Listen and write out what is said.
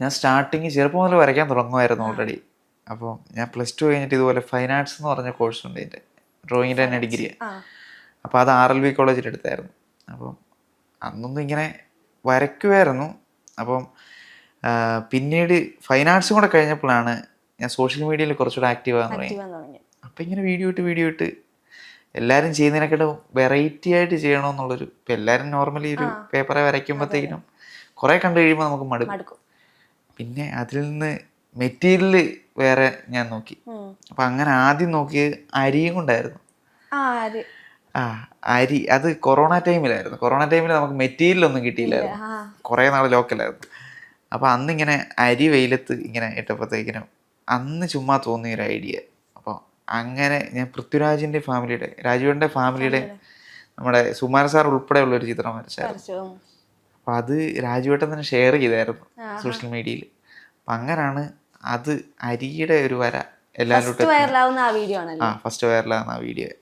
ഞാൻ സ്റ്റാർട്ടിങ് ചെറുപ്പം മുതൽ വരയ്ക്കാൻ തുടങ്ങുമായിരുന്നു ഓൾറെഡി അപ്പോൾ ഞാൻ പ്ലസ് ടു കഴിഞ്ഞിട്ട് ഇതുപോലെ ഫൈൻ ആർട്സ് എന്ന് പറഞ്ഞ കോഴ്സ് ഉണ്ട് എന്റെ. ഡ്രോയിങ്ങിന്റെ തന്നെ ഡിഗ്രി അപ്പോൾ അത് ആർ എൽ വി കോളേജിൽ എടുത്തായിരുന്നു. അപ്പം അന്നൊന്നും ഇങ്ങനെ വരയ്ക്കുമായിരുന്നു. അപ്പം പിന്നീട് ഫൈൻ ആർട്സും കൂടെ കഴിഞ്ഞപ്പോഴാണ് ഞാൻ സോഷ്യൽ മീഡിയയിൽ കുറച്ചുകൂടെ ആക്റ്റീവ് ആകാൻ തുടങ്ങി. അപ്പം ഇങ്ങനെ വീഡിയോ ഇട്ട് വീഡിയോ ഇട്ട് എല്ലാവരും ചെയ്യുന്നതിനെക്കാട്ടും വെറൈറ്റി ആയിട്ട് ചെയ്യണമെന്നുള്ളൊരു ഇപ്പം എല്ലാവരും നോർമലി ഒരു പേപ്പറെ വരയ്ക്കുമ്പോഴത്തേക്കിനും കുറേ കണ്ടു കഴിയുമ്പോൾ നമുക്ക് മടുക്കും. പിന്നെ അതിൽ നിന്ന് മെറ്റീരിയൽ വേറെ ഞാൻ നോക്കി. അപ്പൊ അങ്ങനെ ആദ്യം നോക്കിയത് അരിയും കൊണ്ടായിരുന്നു. ആ അരി. അത് കൊറോണ ടൈമിലായിരുന്നു. കൊറോണ ടൈമിൽ നമുക്ക് മെറ്റീരിയൽ ഒന്നും കിട്ടിയില്ലായിരുന്നു. കുറേ നാൾ ലോക്കലായിരുന്നു. അപ്പോൾ അന്ന് ഇങ്ങനെ അരി വെയിലത്ത് ഇങ്ങനെ ഇട്ടപ്പോഴത്തേക്കിനും അന്ന് ചുമ്മാ തോന്നിയ ഒരു ഐഡിയ. അപ്പോൾ അങ്ങനെ ഞാൻ പൃഥ്വിരാജിന്റെ ഫാമിലിയുടെ രാജുവിന്റെ ഫാമിലിയുടെ നമ്മുടെ സുമാര സാർ ഉൾപ്പെടെയുള്ള ഒരു ചിത്രം വരച്ചായിരുന്നു. വരച്ചു അപ്പോൾ അത് രാജുവേട്ടൻ തന്നെ ഷെയർ ചെയ്തായിരുന്നു. സോഷ്യൽ മീഡിയയിൽ. അപ്പം അങ്ങനെയാണ് അത് അരിയുടെ ഒരു വര എല്ലാവരും ഫസ്റ്റ് വൈറലാവുന്ന ആ വീഡിയോ ആണല്ലോ? ഫസ്റ്റ് വൈറലാവുന്ന ആ വീഡിയോ